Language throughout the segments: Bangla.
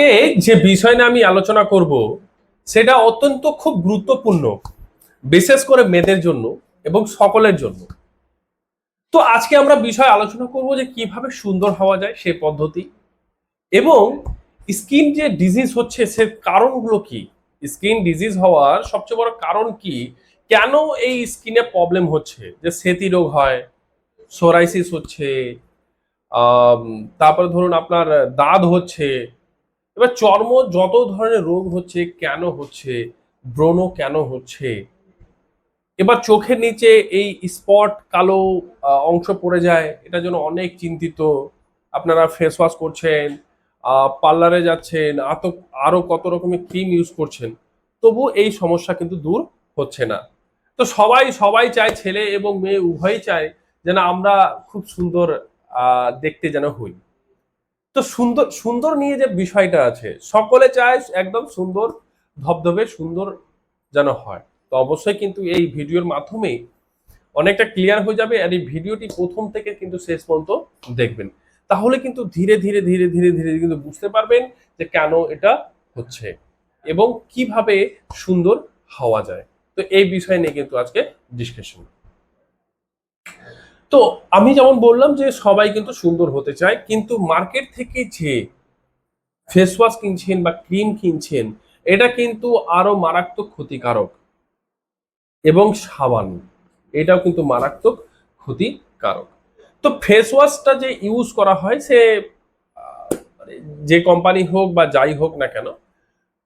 আজকে যে বিষয় নিয়ে আমি আলোচনা করব, সেটা অত্যন্ত খুব গুরুত্বপূর্ণ, বিশেষ করে মেয়েদের জন্য এবং সকলের জন্য। তো আজকে আমরা বিষয় আলোচনা করব যে কীভাবে সুন্দর হওয়া যায় সেই পদ্ধতি এবং স্কিন যে ডিজিজ হচ্ছে, সে কারণগুলো কি? স্কিন ডিজিজ হওয়ার সবচেয়ে বড় কারণ কি? কেন এই স্কিনে প্রবলেম হচ্ছে? যে সেতি রোগ হয় সোরাইসিস হচ্ছে তারপরে ধরুন আপনার দাঁত হচ্ছে এবার চর্ম যত ধরনের রোগ হচ্ছে, কেন হচ্ছে, ব্রণ কেন হচ্ছে, এবার চোখের নিচে এই স্পট কালো অংশ পড়ে যায় এটার জন্য অনেক চিন্তিত। আপনারা ফেস ওয়াশ করছেন পার্লারে যাচ্ছেন, আত, আরও কত রকমের ক্রিম ইউজ করছেন, তবু এই সমস্যা কিন্তু দূর হচ্ছে না। তো সবাই সবাই চায় ছেলে এবং মেয়ে উভয়ই চায় যেন আমরা খুব সুন্দর দেখতে যেন হই। তো সুন্দর সুন্দর নিয়ে যে বিষয়টা আছে, সকলে চায় একদম সুন্দর, ধবধবে সুন্দর যেন হয়। তো অবশ্যই কিন্তু এই ভিডিওর মাধ্যমে অনেকটা ক্লিয়ার হয়ে যাবে আর এই ভিডিওটি প্রথম থেকে কিন্তু শেষ পর্যন্ত দেখবেন। তাহলে কিন্তু ধীরে ধীরে ধীরে ধীরে ধীরে কিন্তু বুঝতে পারবেন যে কেন এটা হচ্ছে এবং কীভাবে সুন্দর হওয়া যায়। তো এই বিষয় নিয়ে কিন্তু আজকে ডিসকাশন তো আমি যেমন বললাম যে সবাই কিন্তু সুন্দর হতে চায়, কিন্তু মার্কেট থেকে যে ফেস ওয়াশ কিনছেন বা ক্রিম কিনছেন, এটা কিন্তু আরও মারাত্মক ক্ষতিকারক এবং সাবান, এটাও কিন্তু মারাত্মক ক্ষতিকারক। তো ফেস ওয়াশটা যে ইউজ করা হয় সে যে কোম্পানি হোক বা যাই হোক না কেন,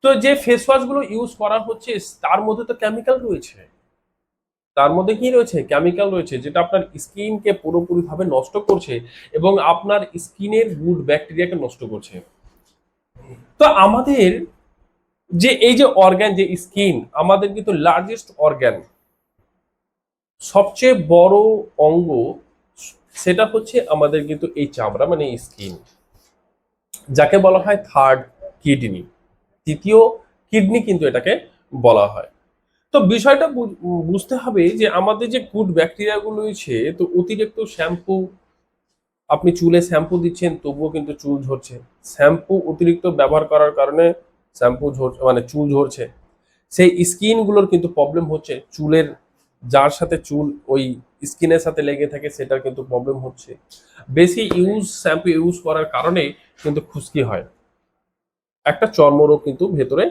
তো যে ফেস ওয়াশগুলো ইউজ করা হচ্ছে, তার মধ্যে তো কেমিক্যাল রয়েছে। তার মধ্যে কি রয়েছে? কেমিক্যাল রয়েছে, যেটা আপনার স্কিনকে পুরোপুরিভাবে নষ্ট করছে এবং আপনার স্কিনের গুড ব্যাকটেরিয়াকে নষ্ট করছে। তো আমাদের যে এই যে অর্গান যে স্কিন আমাদের কিন্তু লার্জেস্ট অর্গান সবচেয়ে বড় অঙ্গ সেটা হচ্ছে আমাদের কিন্তু এই চামড়া মানে স্কিন যাকে বলা হয় থার্ড কিডনি তৃতীয় কিডনি কিন্তু এটাকে বলা হয়। তো বিষয়টা বুঝতে হবে যে আমাদের যে গুড ব্যাকটেরিয়াগুলো রয়েছে, তো অতিরিক্ত শ্যাম্পু, আপনি চুলে শ্যাম্পু দিচ্ছেন, তবুও কিন্তু চুল ঝরছে। শ্যাম্পু অতিরিক্ত ব্যবহার করার কারণে শ্যাম্পু ঝরছে মানে চুল ঝরছে। সেই স্কিনগুলোর কিন্তু প্রবলেম হচ্ছে। চুলের যার সাথে চুল ওই স্কিনের সাথে লেগে থাকে, সেটার কিন্তু প্রবলেম হচ্ছে। বেশি ইউজ শ্যাম্পু ইউজ করার কারণে কিন্তু খুশকি হয়। একটা চর্মরোগ কিন্তু ভেতরে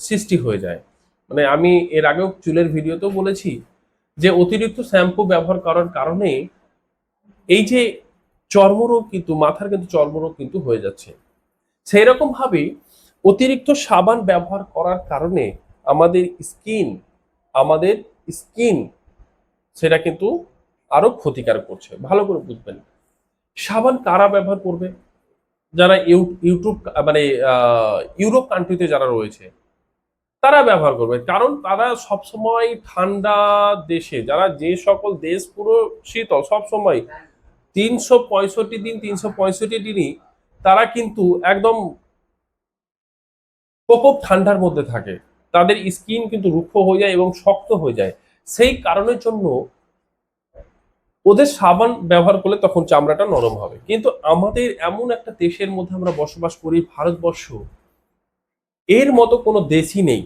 সৃষ্টি হয়ে যায়। মানে আমি এর আগেও চুলের ভিডিওতেও বলেছি যে অতিরিক্ত শ্যাম্পু ব্যবহার করার কারণে এই যে চর্মরোগ কিন্তু, মাথার কিন্তু চর্মরোগ কিন্তু হয়ে যাচ্ছে। সেই রকম ভাবে অতিরিক্ত সাবান ব্যবহার করার কারণে আমাদের স্কিন আমাদের স্কিন সেটা কিন্তু আরও ক্ষতিকারক করছে। ভালো করে বুঝবেন। সাবান কারা ব্যবহার করবে? যারা ইউ- ইউটিউব মানে ইউরোপ কান্ট্রিতে যারা রয়েছে তারা ব্যবহার করবে। কারণ তারা সবসময় ঠান্ডা দেশে, যারা যে সকল দেশ পুরো শীতল, সবসময় তিনশো পঁয়ষট্টি দিন, তিনশো পঁয়ষট্টি দিনই তারা কিন্তু একদম প্রকোপ ঠান্ডার মধ্যে থাকে। তাদের স্কিন কিন্তু রুক্ষ হয়ে যায় এবং শক্ত হয়ে যায়। সেই কারণের জন্য ওদের সাবান ব্যবহার করলে তখন চামড়াটা নরম হবে। কিন্তু আমাদের এমন একটা দেশের মধ্যে আমরা বসবাস করি, ভারতবর্ষ এর মতো কোনো দেশই নেই।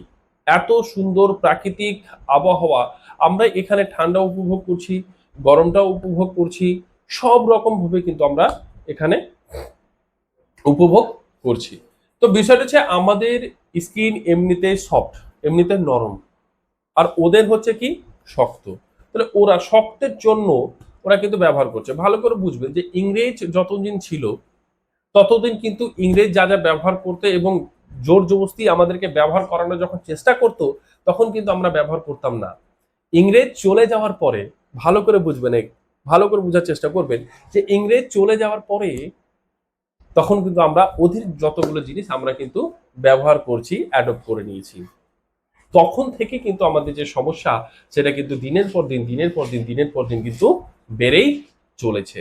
এত সুন্দর প্রাকৃতিক আবহাওয়া। আমরা এখানে ঠান্ডা উপভোগ করছি, গরমটাও উপভোগ করছি, সব রকম ভাবে কিন্তু আমরা এখানে উপভোগ করছি। তো বিষয়টা হচ্ছে আমাদের স্কিন এমনিতে সফট, এমনিতে নরম। আর ওদের হচ্ছে কি? শক্ত। তাহলে ওরা শক্তের জন্য ওরা কিন্তু ব্যবহার করছে। ভালো করে বুঝবেন যে ইংরেজ যতদিন ছিল, ততদিন কিন্তু ইংরেজ যা যা ব্যবহার করতে এবং জোর জবস্তি আমাদেরকে ব্যবহার করানোর যখন চেষ্টা করত, তখন কিন্তু আমরা ব্যবহার করতাম না। ইংরেজ চলে যাওয়ার পরে ভালো করে বুঝবেন ভালো করে বোঝার চেষ্টা করবেন যে ইংরেজ চলে যাওয়ার পরে তখন কিন্তু আমরা অধীর যতগুলো জিনিস আমরা কিন্তু ব্যবহার করছি অ্যাডপ্ট করে নিয়েছি। তখন থেকে কিন্তু আমাদের যে সমস্যা, সেটা কিন্তু দিনের পর দিন, দিনের পর দিন, দিনের পর দিন কিন্তু বেড়েই চলেছে।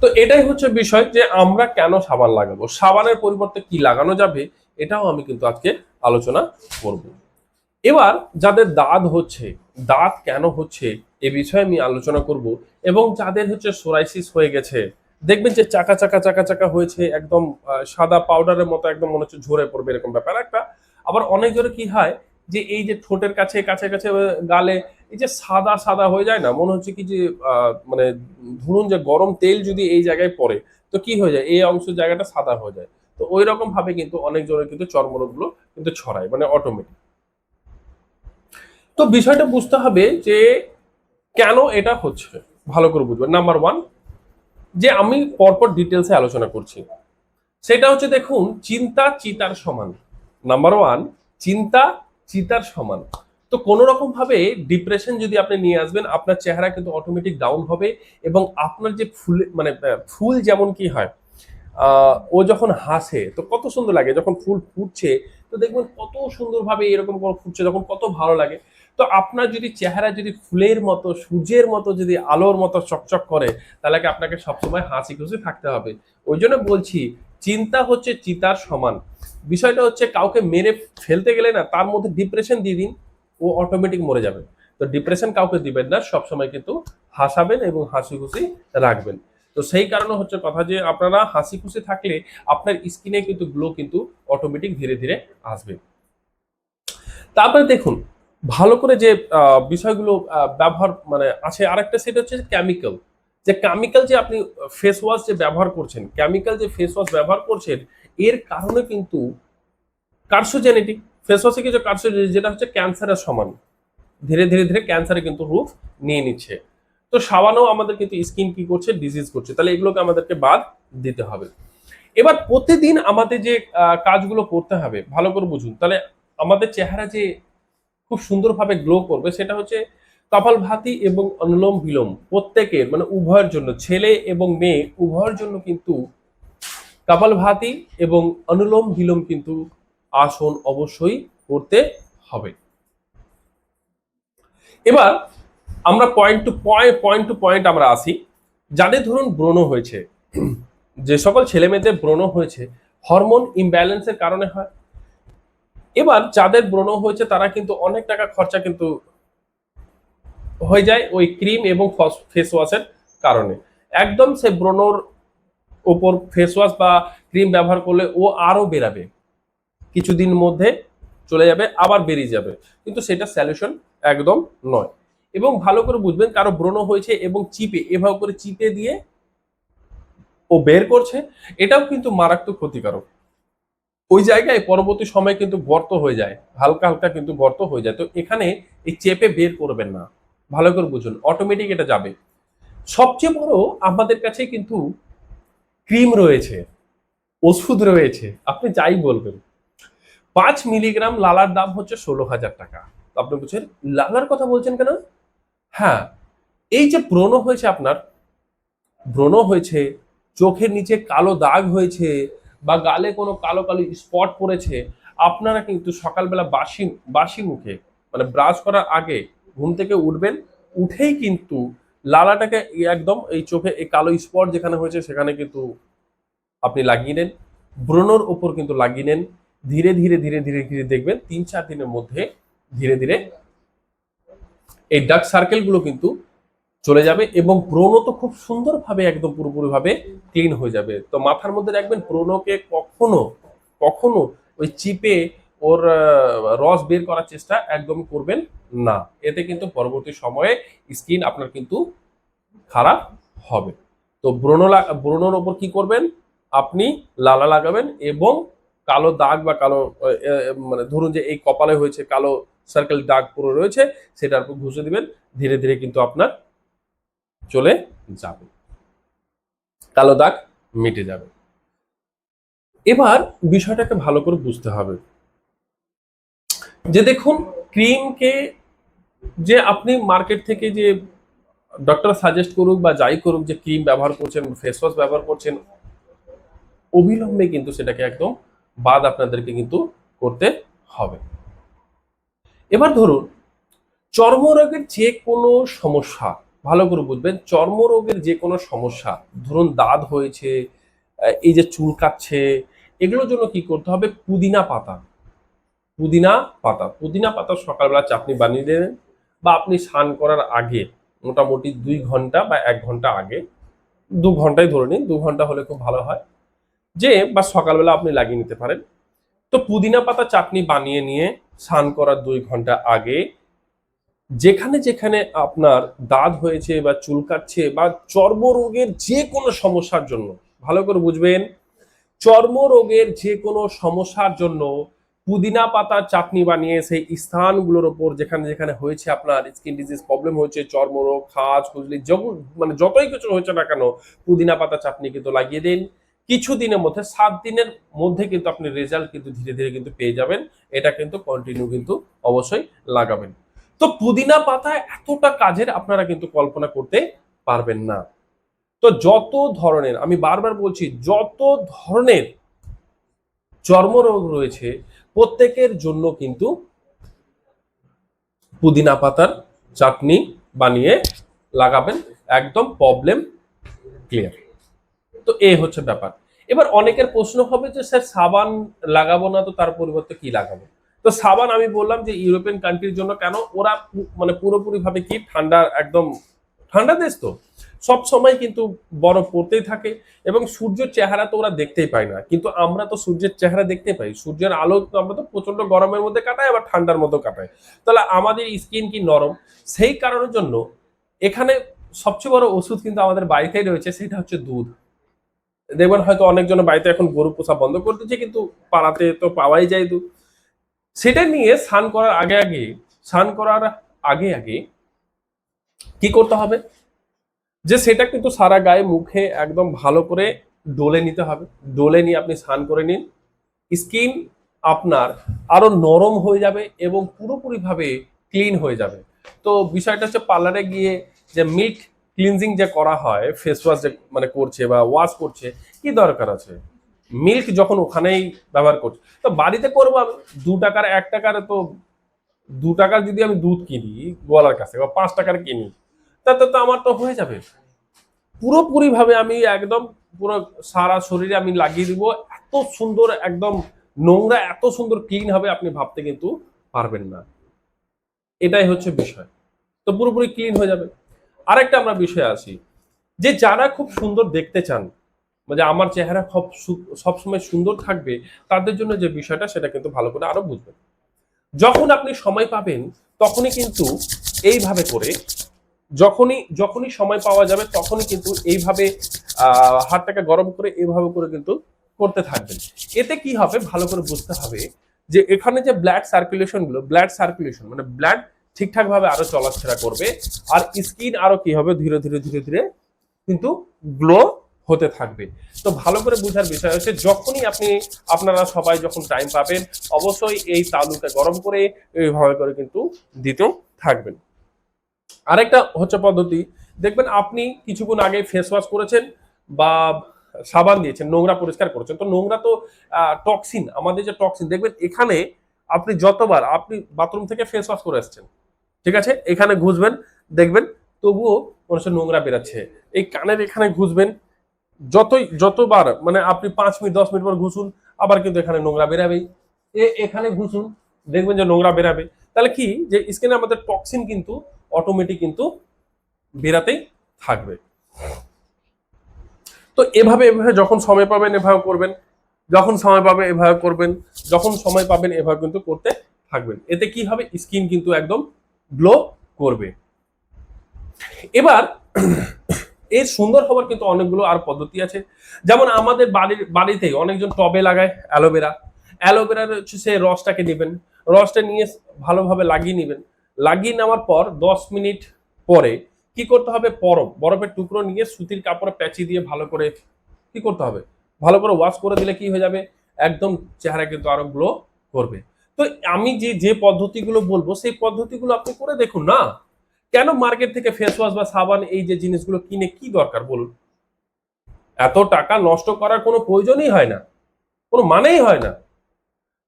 তো এটাই হচ্ছে বিষয় যে আমরা কেন সাবান লাগাবো? সাবানের পরিবর্তে কি লাগানো যাবে? এটাও আমি কিন্তু আজকে আলোচনা করব। এবার যাদের দাঁত হচ্ছে, দাঁত কেন হচ্ছে, এ বিষয়ে আমি আলোচনা করব এবং যাদের হচ্ছে সোরাইসিস হয়ে গেছে, দেখবেন যে চাকা চাকা চাকা চাকা হয়েছে, একদম সাদা পাউডারের মতো একদম মনে হচ্ছে ঝরে পড়বে এরকম ব্যাপার একটা। আবার অনেক জোরে কি হয় যে এই যে ঠোঁটের কাছে কাছে কাছে গালে এই যে সাদা সাদা হয়ে যায় না? মনে হচ্ছে কি যে মানে ধরুন যে গরম তেল যদি এই জায়গায় পড়ে, তো কি হয়ে যায়? এই অংশ জায়গাটা সাদা হয়ে যায়। তো ওই রকম ভাবে কিন্তু অনেক জনের কিন্তু চর্মরোগগুলো কিন্তু ছড়ায় মানে অটোমেটিক তো বিষয়টা বুঝতে হবে যে কেন এটা হচ্ছে? ভালো করে বুঝবেন। নাম্বার ওয়ান যে আমি পরপর ডিটেলসে আলোচনা করছি। সেটা হচ্ছে দেখুন, চিন্তা, চিতার সমান। নাম্বার ওয়ান চিন্তা চিতার সমান। তো কোনো রকম ভাবে ডিপ্রেশন যদি আপনি নিয়ে আসবেন, আপনার চেহারা কিন্তু অটোমেটিক ডাউন হবে এবং আপনার যে ফুল মানে ফুল যেমন কি হয় ও যখন হাসে, তো কত সুন্দর লাগে। যখন ফুল ফুটছে, তো দেখবেন কত সুন্দরভাবে এরকম করে ফুটছে, যখন কত ভালো লাগে। তো আপনার যদি চেহারা যদি ফুলের মতো, সূর্যের মতো যদি আলোর মতো চকচক করে, তাহলে আপনাকে সবসময় হাসি খুশি থাকতে হবে। ওই জন্য বলছি, চিন্তা হচ্ছে চিতার সমান। বিষয়টা হচ্ছে কাউকে মেরে ফেলতে গেলে না, তার মধ্যে ডিপ্রেশন দিয়ে দিন, ও অটোমেটিক মরে যাবে। তো ডিপ্রেশন কাউকে দিবেন না, সবসময় কিন্তু হাসাবেন এবং হাসি খুশি রাখবেন। তো সেই কারণে হচ্ছে কথা যে আপনারা হাসি খুশি থাকলে আপনার স্কিনে কিন্তু গ্লো কিন্তু অটোমেটিক ধীরে ধীরে আসবে। তারপরে দেখুন, ভালো করে যে বিষয়গুলো ব্যবহার মানে আছে, আরেকটা সেটা হচ্ছে কেমিক্যাল যে কেমিক্যাল যে আপনি ফেস ওয়াশ যে ব্যবহার করছেন কেমিক্যাল যে ফেস ওয়াশ ব্যবহার করছেন এর কারণে কিন্তু কার্সোজেনেটিক ফেস ওয়াশে কিছু কার্সোজেনেটিক, যেটা হচ্ছে ক্যান্সারের সমান। ধীরে ধীরে ধীরে ক্যান্সারে কিন্তু রূপ নিয়ে নিচ্ছে। তো সাবানও আমাদের কিন্তু স্কিন কি করছে? ডিজিজ করছে। তাহলে এগুলোকে আমাদেরকে বাদ দিতে হবে। এবার প্রতিদিন আমাদের যে কাজগুলো করতে হবে, ভালো করে বুঝুন। তাহলে আমাদের চেহারা যে খুব সুন্দরভাবে গ্লো করবে, সেটা হচ্ছে কপালভাতি এবং অনুলোম বিলোম প্রত্যেকের মানে উভয়ের জন্য। ছেলে এবং মেয়ে উভয়ের জন্য কিন্তু কপালভাতি এবং অনুলোম বিলোম কিন্তু আসন অবশ্যই করতে হবে। এবার আমরা point to point point to point আমরা আসি। যাদের ধরুন ব্রণ হয়েছে, যে সকল ছেলে মেয়েদের ব্রণ হয়েছে হরমোন ইমব্যালেন্সের কারণে হয়। এবার যাদের ব্রণ হয়েছে, তারা কিন্তু অনেক টাকা খরচা কিন্তু হয়ে যায় ওই ক্রিম এবং ফেস ওয়াশের কারণে। একদম সে ব্রণর ওপর ফেস ওয়াশ বা ক্রিম ব্যবহার করলে ও আরও বেরাবে কিছুদিন মধ্যে চলে যাবে, আবার বেরিয়ে যাবে। কিন্তু সেটা সলিউশন একদম নয়। এবং ভালো করে বুঝবেন কারও ব্রণ হয়েছে এবং চিপে, এভাবে করে চিপে দিয়ে ও বের করছে, এটাও কিন্তু মারাত্মক ক্ষতিকারক। ওই জায়গায় পরবর্তী সময় কিন্তু গর্ত হয়ে যায়, হালকা হালকা কিন্তু গর্ত হয়ে যায়। তো এখানে এই চেপে বের করবেন না। ভালো করে বুঝুন অটোমেটিক এটা যাবে। সবচেয়ে বড় আমাদের কাছে কিন্তু ক্রিম রয়েছে, ওষুধ রয়েছে, আপনি যাই বলবেন। পাঁচ মিলিগ্রাম লালার দাম হচ্ছে ষোলো হাজার টাকা। আপনি বলছেন, লালার কথা বলছেন কেন? হ্যাঁ এই যে ব্রণ হয়েছে আপনার, ব্রণ হয়েছে, চোখের নিচে কালো দাগ হয়েছে বা গালে কোনো কালো কালো স্পট পড়েছে, আপনারা কিন্তু সকালবেলা বাসি বাসি মুখে মানে ব্রাশ করার আগে ঘুম থেকে উঠবেন, উঠেই কিন্তু লালাটাকে একদম এই চোখে, এই কালো স্পট যেখানে হয়েছে, সেখানে কিন্তু আপনি লাগিয়ে নেন। ব্রণর ওপর কিন্তু লাগিয়ে নেন। ধীরে ধীরে ধীরে ধীরে ধীরে দেখবেন তিন, চার দিনের মধ্যে ধীরে ধীরে এই ডার্ক সার্কেলগুলো কিন্তু চলে যাবে এবং ব্রণ তো খুব সুন্দরভাবে, একদম পুরোপুরিভাবে ক্লিন হয়ে যাবে। তো মাথার মধ্যে রাখবেন, ব্রণকে কখনো কখনো ওই চিপে ওর রস বের করার চেষ্টা একদম করবেন না। এতে কিন্তু পরবর্তী সময়ে স্কিন আপনার কিন্তু খারাপ হবে। তো ব্রণ ব্রণর ওপর কি করবেন? আপনি লালা লাগাবেন এবং কালো দাগ বা কালো মানে ধরুন যে এই কপালে হয়েছে কালো সার্কেল দাগ পুরো রয়েছে, সেটার উপর ঘুষে দিবেন, ধীরে ধীরে কিন্তু আপনার চলে যাবে। কালো দাগ মিটে যাবে। এবার বিষয়টাকে ভালো করে বুঝতে হবে। যে দেখুন ক্রিমকে যে আপনি মার্কেট থেকে যে ডক্টর সাজেস্ট করুক বা যাই করুক যে ক্রিম ব্যবহার করছেন ফেস ওয়াশ ব্যবহার করছেন, অবিলম্বে কিন্তু সেটাকে একদম বাদ আপনাদেরকে কিন্তু করতে হবে। এবার ধরুন, চর্মরোগের যে কোনো সমস্যা, ভালো করে বুঝবেন, চর্মরোগের যে কোনো সমস্যা, ধরুন দাঁত হয়েছে এই যে চুলকাচ্ছে, এগুলোর জন্য কি করতে হবে? পুদিনা পাতা। পুদিনা পাতা। পুদিনা পাতা সকালবেলা চাটনি বানিয়ে দেবেন বা আপনি স্নান করার আগে মোটামুটি দুই ঘণ্টা বা এক ঘণ্টা আগে দু ঘন্টায় ধরে নিন, দু ঘণ্টা হলে খুব ভালো হয়। যে বা সকালবেলা আপনি লাগিয়ে নিতে পারেন। তো পুদিনা পাতা চাটনি বানিয়ে নিয়ে স্নান করার দুই ঘণ্টা আগে যেখানে যেখানে আপনার দাঁত হয়েছে বা চুলকাচ্ছে বা চর্মরোগের যে কোনো সমস্যার জন্য, ভালো করে বুঝবেন, চর্মরোগের যে কোনো সমস্যার জন্য পুদিনা পাতার চাটনি বানিয়ে সেই স্থানগুলোর ওপর যেখানে যেখানে হয়েছে আপনার স্কিন ডিজিজ প্রবলেম হয়েছে, চর্মরোগ খাজ খুজলি যখন মানে যতই কিছু হয়েছে না কেন, পুদিনা পাতা চাটনি কিন্তু লাগিয়ে দিন। কিছু দিনের মধ্যে, সাত দিনের মধ্যে কিন্তু আপনি রেজাল্ট কিন্তু ধীরে ধীরে কিন্তু পেয়ে যাবেন। এটা কিন্তু কন্টিনিউ কিন্তু অবশ্যই লাগাবেন। তো পুদিনা পাতা এতটা কাজের আপনারা কিন্তু কল্পনা করতে পারবেন না। তো যত ধরনের, আমি বারবার বলছি, যত ধরনের চর্মরোগ রয়েছে প্রত্যেকের জন্য কিন্তু পুদিনা পাতার চাটনি বানিয়ে লাগাবেন, একদম প্রবলেম ক্লিয়ার তো এই হচ্ছে ব্যাপার। এবার অনেকের প্রশ্ন হবে যে, স্যার, সাবান লাগাবো না তো তার পরিবর্তে কি লাগাবো? তো সাবান আমি বললাম যে, ইউরোপিয়ান কান্ট্রির জন্য কেন? ওরা মানে পুরোপুরি ভাবে কি ঠান্ডা, একদম ঠান্ডা দেশ তো? সব সময় কিন্তু বরফ পড়তেই থাকে এবং সূর্যের চেহারা তো ওরা দেখতেই পায় না। কিন্তু আমরা তো সূর্যের চেহারা দেখতে পাই। সূর্যের আলো আমরা তো প্রচণ্ড গরমের মধ্যে কাটাই, আবার ঠান্ডার মধ্যে কাটাই। তাহলে আমাদের স্কিন কি নরম? সেই কারণের জন্য এখানে সবচেয়ে বড় ওষুধ কিন্তু আমাদের বাড়িতেই রয়েছে, সেটা হচ্ছে দুধ। দেখবেন হয়তো অনেকজনের বাড়িতে এখন গরু পোষা বন্ধ করে দিচ্ছে, কিন্তু পাড়াতে তো পাওয়াই যায় দুধ। সেটা নিয়ে স্নান করার আগে আগে, স্নান করার আগে আগে কি করতে হবে? যে সেটা কিন্তু সারা গায়ে মুখে একদম ভালো করে ডলে নিতে হবে। ডলে নিয়ে আপনি স্নান করে নিন। স্কিন আপনার আরও নরম হয়ে যাবে এবং পুরোপুরিভাবে ক্লিন হয়ে যাবে। তো বিষয়টা হচ্ছে পার্লারে গিয়ে যে মিল্ক ক্লিনজিং যে করা হয় ফেস ওয়াশ যে মানে করছে বা ওয়াশ করছে, কি দরকার আছে? মিল্ক যখন ওখানেই ব্যবহার করছে। তো বাড়িতে করব আমি, দু টাকার, এক টাকার তো দু টাকার যদি আমি দুধ কিনি গোয়ালার কাছে, বা পাঁচ টাকার কিনি তাতে তো আমার তো হয়ে যাবে। পুরোপুরি ভাবে আমি একদম পুরো সারা শরীরে আমি লাগিয়ে দিব। এত সুন্দর একদম নোংরা, এত সুন্দর ক্লিন হবে আপনি ভাবতে কিন্তু পারবেন না। এটাই হচ্ছে বিষয়। তো পুরোপুরি ক্লিন হয়ে যাবে। আরেকটা আমরা বিষয়ে আসি। যে যারা খুব সুন্দর দেখতে চান মানে আমার চেহারা সব সবসময় সুন্দর থাকবে, তাদের জন্য যে বিষয়টা, সেটা কিন্তু ভালো করে আরও বুঝবেন। যখন আপনি সময় পাবেন, তখনই কিন্তু এইভাবে করে যখনই যখনই সময় পাওয়া যাবে তখনই কিন্তু এইভাবে হাতটাকে গরম করে এইভাবে করে কিন্তু করতে থাকবেন। এতে কি হবে? ভালো করে বুঝতে হবে যে এখানে যে ব্লাড সার্কুলেশনগুলো ব্লাড সার্কুলেশন মানে ব্লাড ঠিকঠাক ভাবে আরও চলাফেরা করবে আর স্কিন আরও কি হবে? ধীরে ধীরে ধীরে ধীরে কিন্তু গ্লো হতে থাকবে। তো ভালো করে বোঝার বিষয় হচ্ছে যখনই আপনি, আপনারা সবাই যখন টাইম পাবেন, অবশ্যই এই তালুটা গরম করে এইভাবে করে কিন্তু দিতেও থাকবেন। আরেকটা হচ্ছে পদ্ধতি, দেখবেন আপনি কিছুক্ষণ আগে ফেস ওয়াশ করেছেন বা সাবান দিয়েছেন, নোংরা পরিষ্কার করেছেন, তো নোংরা তো টক্সিন আমাদের যে টক্সিন দেখবেন এখানে আপনি যতবার, আপনি বাথরুম থেকে ফেস ওয়াশ করে আসছেন ঠিক আছে? এখানে ঘুষবেন, দেখবেন তবুও মানুষের নোংরা বেরাচ্ছে। এই কানের এখানে ঘুষবেন, যতই, যতবার মানে আপনি পাঁচ মিনিট, দশ মিনিট পর ঘুষুন, আবার কিন্তু এখানে নোংরা বেরাবেই। এ, এখানে ঘুষুন, দেখবেন যে নোংরা বেরাবে। তাহলে কি? যে স্কিনে আমাদের টক্সিন কিন্তু অটোমেটিক কিন্তু বেরাতেই থাকবে। তো এভাবে এভাবে যখন সময় পাবেন, এভাবে করবেন। যখন সময় পাবেন, এভাবে করবেন। যখন সময় পাবেন, এভাবে কিন্তু করতে থাকবেন। এতে কি হবে? স্কিন কিন্তু একদম গ্লো করবে। এবার, এর সুন্দর হওয়ার কিন্তু অনেকগুলো আর পদ্ধতি আছে। যেমন আমাদের বাড়ির বাড়িতেই অনেকজন টবে লাগায় অ্যালোভেরা। অ্যালোভেরার হচ্ছে সে রসটাকে নেবেন। রসটা নিয়ে ভালোভাবে লাগিয়ে নেবেন। লাগিয়ে নেওয়ার পর দশ মিনিট পরে কি করতে হবে? বরফ, বরফের টুকরো নিয়ে সুতির কাপড়ে প্যাচি দিয়ে ভালো করে কি করতে হবে? ভালো করে ওয়াশ করে দিলে কি হয়ে যাবে? একদম চেহারা কিন্তু আরও গ্লো করবে। তো আমি যে যে পদ্ধতিগুলো বলব, সেই পদ্ধতিগুলো আপনি করে দেখুন না? কেন মার্কেট থেকে ফেস ওয়াশ বা সাবান এই যে জিনিসগুলো কিনে কি দরকার বলুন? এত টাকা নষ্ট করার কোনো প্রয়োজনই হয় না। কোনো মানেই হয় না।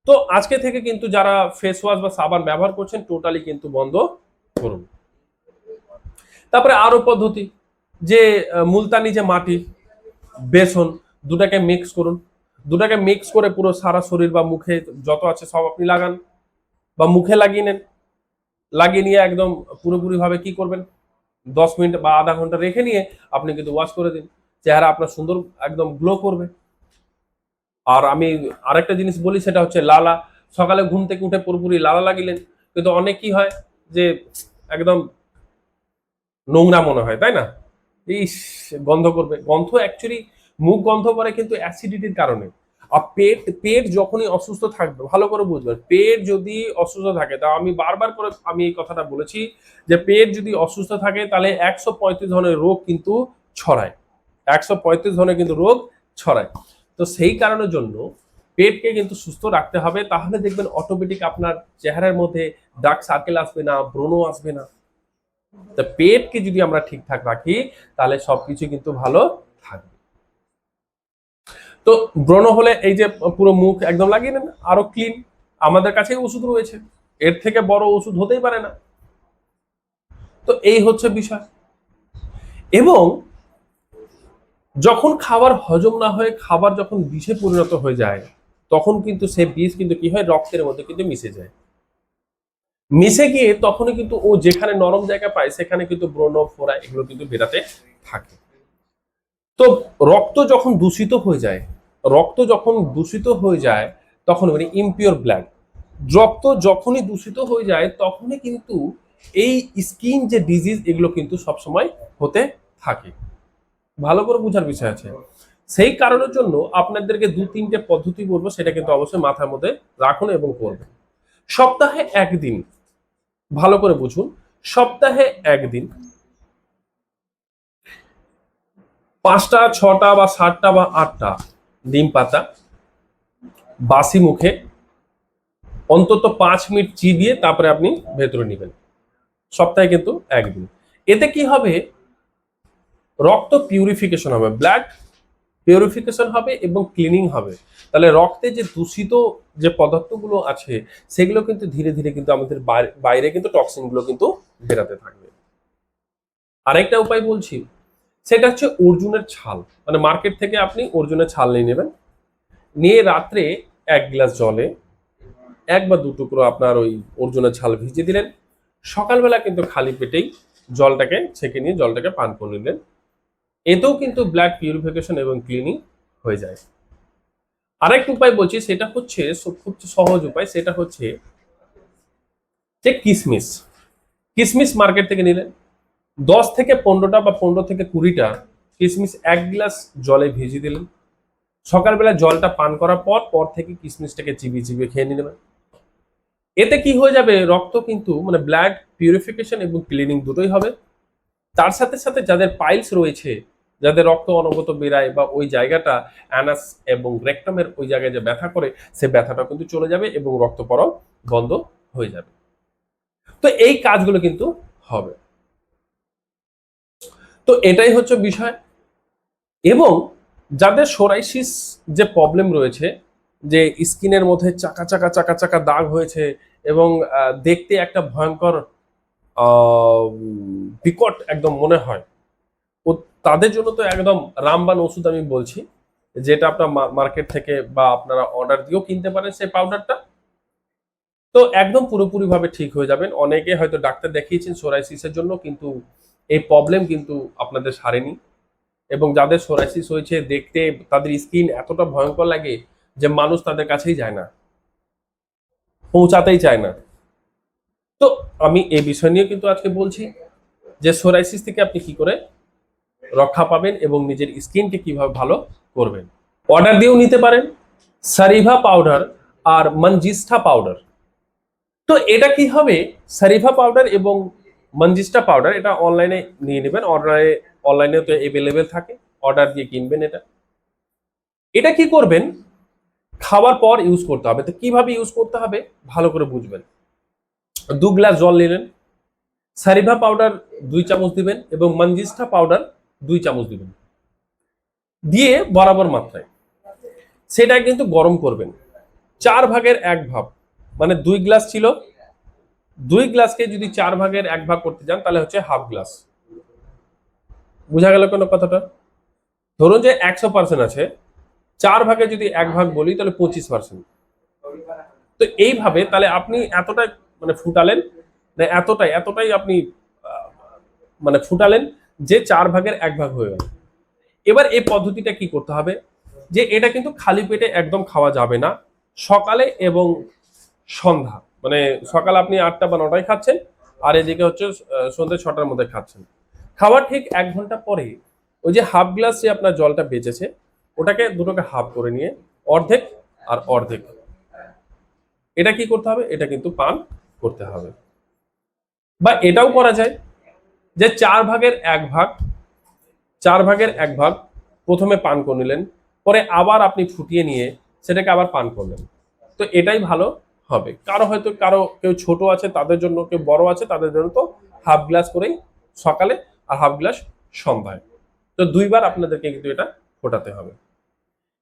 তো আজকে থেকে কিন্তু যারা ফেস ওয়াশ বা সাবান ব্যবহার করছেন টোটালি কিন্তু বন্ধ করুন। তারপরে আরও পদ্ধতি, যে মুলতানি যে মাটি, বেসন, দুটাকে মিক্স করুন। দুটাকে মিক্স করে পুরো সারা শরীর বা মুখে যত আছে সব আপনি লাগান বা মুখে লাগিয়ে নেন। লাগিয়ে নিয়ে একদম পুরোপুরি ভাবে কি করবেন? দশ মিনিট বা আধা ঘণ্টা রেখে নিয়ে আপনি কিন্তু ওয়াশ করে দিন। চেহারা আপনার সুন্দর একদম গ্লো করবে। আর আমি আরেকটা জিনিস বলি, সেটা হচ্ছে লালা। সকালে ঘুম থেকে উঠে পুরোপুরি লালা লাগিলেন, কিন্তু অনেক কি হয় যে একদম নোংরা মনে হয়, তাই না? ইস, গন্ধ করবে। গন্ধ অ্যাকচুয়ালি মুখ গন্ধ করে, কিন্তু অ্যাসিডিটির কারণে। আর পেট পেট যখনই অসুস্থ থাকবে, ভালো করে বুঝবেন পেট যদি অসুস্থ থাকে, তা আমি বারবার করে আমি এই কথাটা বলেছি যে পেট যদি অসুস্থ থাকে, তাহলে একশো পঁয়ত্রিশ ধরনের রোগ কিন্তু ছড়ায়। একশো পঁয়ত্রিশ ধরনের কিন্তু রোগ ছড়ায়। তো সেই কারণের জন্য পেটকে কিন্তু সুস্থ রাখতে হবে। তাহলে দেখবেন অটোমেটিক আপনার চেহারার মধ্যে ডার্ক সার্কেল আসবে না, ব্রণ আসবে না। তা পেটকে যদি আমরা ঠিকঠাক রাখি, তাহলে সবকিছু কিন্তু ভালো থাকবে। তো ব্রণ হলে এই যে পুরো মুখ একদম লাগিয়ে নেন, আরও ক্লিন আমাদের কাছে ওষুধ রয়েছে। এর থেকে বড় ওষুধ হতেই পারে না। তো এই হচ্ছে বিষয়। এবং যখন খাবার হজম না হয়ে খাবার যখন বিষে পরিণত হয়ে যায়, তখন কিন্তু সে বিষ কিন্তু কি হয়? রক্তের মধ্যে কিন্তু মিশে যায়। মিশে গিয়ে তখনই কিন্তু ও যেখানে নরম জায়গা পায়, সেখানে কিন্তু ব্রণ, ফোড়া এগুলো কিন্তু বেরাতে থাকে। তো রক্ত যখন দূষিত হয়ে যায়, রক্ত যখন দূষিত হয়ে যায়, তখন মানে ইম্পিওর ব্লাড রক্ত যখনই দূষিত হয়ে যায়, তখনই কিন্তু এই স্কিন যে ডিজিজ এগুলো কিন্তু সবসময় হতে থাকে। ভালো করে বোঝার বিষয় আছে। সেই কারণের জন্য আপনাদেরকে দু তিনটে পদ্ধতি বলব, সেটা কিন্তু অবশ্যই মাথার মধ্যে রাখুন এবং করবেন। সপ্তাহে একদিন, ভালো করে বুঝুন, সপ্তাহে একদিন পাঁচটা, ছটা বা সাতটা বা আটটা ডিম পাতা বাসি মুখে অন্তত পাঁচ মিনিট চিবিয়ে তারপরে আপনি ভেতরে নেবেন। সপ্তাহে কিন্তু একদিন। এতে কি হবে? রক্ত পিউরিফিকেশন হবে ব্লাড পিউরিফিকেশন হবে এবং ক্লিনিং হবে। তাহলে রক্তে যে দূষিত যে পদার্থগুলো আছে, সেগুলো কিন্তু ধীরে ধীরে কিন্তু আমাদের বাইরে- কিন্তু টক্সিনগুলো কিন্তু বেরাতে থাকবে। আরেকটা উপায় বলছি, সেটা হচ্ছে অর্জুনের ছাল। মানে মার্কেট থেকে আপনি অর্জুনের ছাল নিয়ে নেবেন। নিয়ে রাত্রে এক গ্লাস জলে এক বা দু টুকরো আপনার ওই অর্জুনের ছাল ভিজিয়ে দিলেন। সকালবেলা কিন্তু খালি পেটেই জলটাকে ছেঁকে নিয়ে জলটাকে পান করে নিলেন। এতেও কিন্তু ব্লাড পিউরিফিকেশন এবং ক্লিনিং হয়ে যায়। আরেকটা উপায় বলছি, সেটা হচ্ছে খুব সহজ উপায়, সেটা হচ্ছে যে কিসমিস। কিসমিস মার্কেট থেকে নিলেন। দশ থেকে পনেরোটা বা পনেরো থেকে কুড়িটা কিসমিস এক গ্লাস জলে ভিজিয়ে দিলেন। সকালবেলা জলটা পান করার পর পর থেকে কিসমিসটাকে চিবিয়ে চিবিয়ে খেয়ে নেবেন এতে কি হয়ে যাবে, রক্ত কিন্তু মানে ব্লাড পিউরিফিকেশন এবং ক্লিনিং দুটোই হবে। তার সাথে সাথে যাদের পাইলস রয়েছে যাদের রক্ত অনবত বেরায় বা ওই জায়গাটা অ্যানাস এবং রেক্টামের ওই জায়গায় যে ব্যথা করে, সে ব্যথাটা কিন্তু চলে যাবে এবং রক্ত পড়াও বন্ধ হয়ে যাবে। তো এই কাজগুলো কিন্তু হবে। তো এটাই হচ্ছে বিষয়। এবং যাদের সোরাইসিস যে প্রবলেম রয়েছে, যে স্কিনের মধ্যে চাকা চাকা চাকা চাকা দাগ হয়েছে এবং দেখতে একটা ভয়ঙ্কর বিকট একদম মনে হয় তাদের জন্য তো একদম রামবান ওষুধ আমি বলছি, যেটা আপনার মার্কেট থেকে বা আপনারা অর্ডার দিয়েও কিনতে পারেন সেই পাউডারটা তো একদম পুরোপুরিভাবে ঠিক হয়ে যাবেন। অনেকে হয়তো ডাক্তার দেখিয়েছেন সোরাইসিসের জন্য, কিন্তু এই প্রবলেম কিন্তু আপনাদের সারেনি। এবং যাদের সোরাইসিস হয়েছে, দেখতে তাদের স্কিন এতটা ভয়ঙ্কর লাগে যে মানুষ তাদের কাছেই যায় না। পৌঁছাতেই চায় না। তো আমি এই বিষয় নিয়ে কিন্তু আজকে বলছি যে সোরাইসিস থেকে আপনি কি করে রক্ষা পাবেন এবং নিজের স্কিনকে কীভাবে ভালো করবেন। অর্ডার দিয়েও নিতে পারেন। সারিভা পাউডার আর মঞ্জিষ্ঠা পাউডার তো এটা কি হবে? সারিভা পাউডার এবং মঞ্জিষ্ঠা পাউডার এটা অনলাইনে নিয়ে নেবেন। অর্ডারে অনলাইনে তো অ্যাভেলেবেল থাকে। অর্ডার দিয়ে কিনবেন এটা। এটা কি করবেন? খাওয়ার পর ইউজ করতে হবে। তো কীভাবে ইউজ করতে হবে? ভালো করে বুঝবেন। দু গ্লাস জল নিলেন। সারিভা পাউডার দুই চামচ দিবেন এবং মঞ্জিষ্ঠা পাউডার দুই চামচ দিবেন। দিয়ে বরাবর মাত্রায়। সেটা কিন্তু গরম করবেন। চার ভাগের এক ভাগ মানে দুই গ্লাস ছিল। দুই গ্লাসকে যদি চার ভাগের এক ভাগ করতে যান, তাহলে হচ্ছে হাফ গ্লাস। বোঝা গেল কোনো কথাটা? ধরুন যে একশো পার্সেন্ট আছে। চার ভাগে যদি এক ভাগ বলি, তাহলে পঁচিশ পার্সেন্ট। তো এইভাবে তাহলে আপনি এতটাই মানে ফুটালেন না এতটাই এতটাই আপনি মানে ফুটালেন যে চার ভাগের এক ভাগ হয়ে গেল। এবার এই পদ্ধতিটা কি করতে হবে? যে এটা কিন্তু খালি পেটে একদম খাওয়া যাবে না। সকালে এবং সন্ধ্যা মানে সকালে আপনি আটটা বা নটায় খাচ্ছেন আর এদিকে হচ্ছে সন্ধ্যে ছটার মধ্যে খাচ্ছেন। খাওয়ার ঠিক এক ঘণ্টা পরে ওই যে হাফ গ্লাস যে আপনার জলটা বেঁচেছে, ওটাকে দুটোকে হাফ করে নিয়ে অর্ধেক আর অর্ধেক। এটা কি করতে হবে? এটা কিন্তু পান করতে হবে। বা এটাও করা যায়। যে চার ভাগের এক ভাগ চার ভাগের এক ভাগ প্রথমে পান করে নিলেন পরে আবার আপনি ফুটিয়ে নিয়ে সেটাকে আবার পান করলেন। তো এটাই ভালো হবে। কারও হয়তো কারও কেউ ছোট আছে তাদের জন্য কেউ বড় আছে তাদের জন্য তো হাফ গ্লাস করেই সকালে আর হাফ গ্লাস সন্ধ্যায়। তো দুইবার আপনাদেরকে কিন্তু এটা ফোটাতে হবে।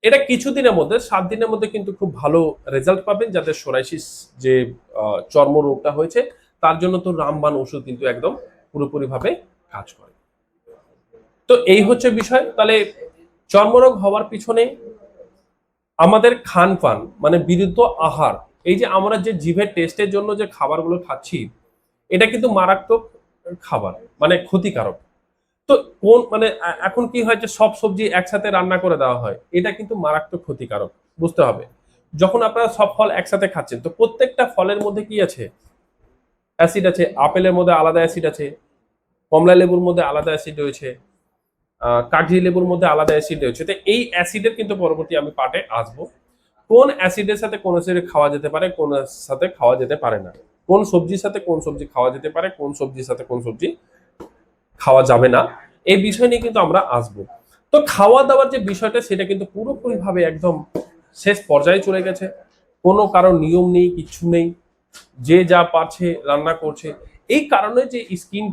এটা কিছুদিনের মধ্যে সাত দিনের মধ্যে কিন্তু খুব ভালো রেজাল্ট পাবেন যাদের সোরাইসিস যে আহ, চর্ম রোগটা হয়েছে তার জন্য তো রামবান ওষুধ কিন্তু একদম পুরোপুরিভাবে কাজ করে। তো এই হচ্ছে বিষয়। তাহলে চর্মরোগ হওয়ার পিছনে আমাদের খান পান মানে বিরুদ্ধ আহার, এই যে আমরা যে জিভের টেস্টের জন্য যে খাবারগুলো খাচ্ছি, এটা কিন্তু মারাত্মক খাবার মানে ক্ষতিকারক। তো কোন মানে এখন কি হয় যে সব সবজি একসাথে রান্না করে দেওয়া হয়, এটা কিন্তু মারাত্মক ক্ষতিকারক, বুঝতে হবে। যখন আপনারা সব ফল একসাথে খাচ্ছেন, তো প্রত্যেকটা ফলের মধ্যে কি আছে? অ্যাসিড আছে, আপেলের মধ্যে আলাদা অ্যাসিড আছে। কমলা লেবুর মধ্যে আলাদা অ্যাসিড রয়েছে কাগজি লেবুর মধ্যে আলাদা অ্যাসিড রয়েছে। তো এই অ্যাসিডের কিন্তু পরবর্তী আমি পার্টে আসব। কোন অ্যাসিডের সাথে কোন অ্যাসিড খাওয়া যেতে পারে, কোন সাথে খাওয়া যেতে পারে না। কোন সবজির সাথে কোন সবজি খাওয়া যেতে পারে, কোন সবজির সাথে কোন সবজি খাওয়া যাবে না। এই বিষয় নিয়ে কিন্তু আমরা আসব। তো খাওয়া দাওয়ার যে বিষয়টা, সেটা কিন্তু পুরোপুরি ভাবে একদম শেষ পর্যায়ে চলে গেছে। কোনো কারও নিয়ম নেই কিচ্ছু নেই। যে যা পারছে, রান্না করছে। এই কারণে যে স্কিন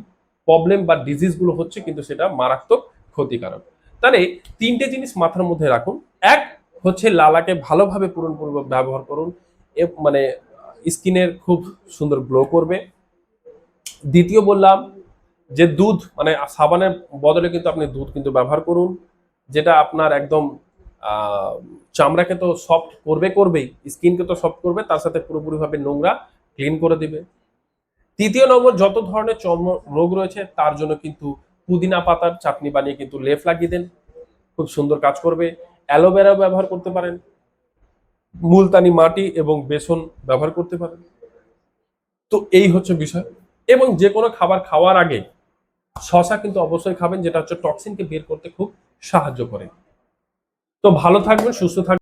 প্রবলেম বা ডিজিজগুলো হচ্ছে কিন্তু সেটা মারাত্মক ক্ষতিকারক। তাহলে তিনটে জিনিস মাথার মধ্যে রাখুন। এক হচ্ছে লালাকে ভালোভাবে পূরণপূর্বক ব্যবহার করুন। মানে স্কিনের খুব সুন্দর গ্লো করবে। দ্বিতীয় বললাম যে দুধ মানে সাবানের বদলে কিন্তু আপনি দুধ কিন্তু ব্যবহার করুন, যেটা আপনার একদম চামড়াকে তো সফট করবে করবেই স্কিনকে তো সফট করবে, তার সাথে পুরোপুরিভাবে নোংরা ক্লিন করে দিবে। তৃতীয় নম্বর, যত ধরনের চর্ম রোগ রয়েছে, তার জন্য কিন্তু পুদিনা পাতার চাটনি বানিয়ে কিন্তু লেপ লাগিয়ে দেন। খুব সুন্দর কাজ করবে। অ্যালোভেরা ব্যবহার করতে পারেন। মুলতানি মাটি এবং বেসন ব্যবহার করতে পারেন। তো এই হচ্ছে বিষয়। এবং যে কোনো খাবার খাওয়ার আগে শশা কিন্তু অবশ্যই খাবেন, যেটা হচ্ছে টক্সিনকে বের করতে খুব সাহায্য করে। তো ভালো থাকবেন, সুস্থ থাকবেন।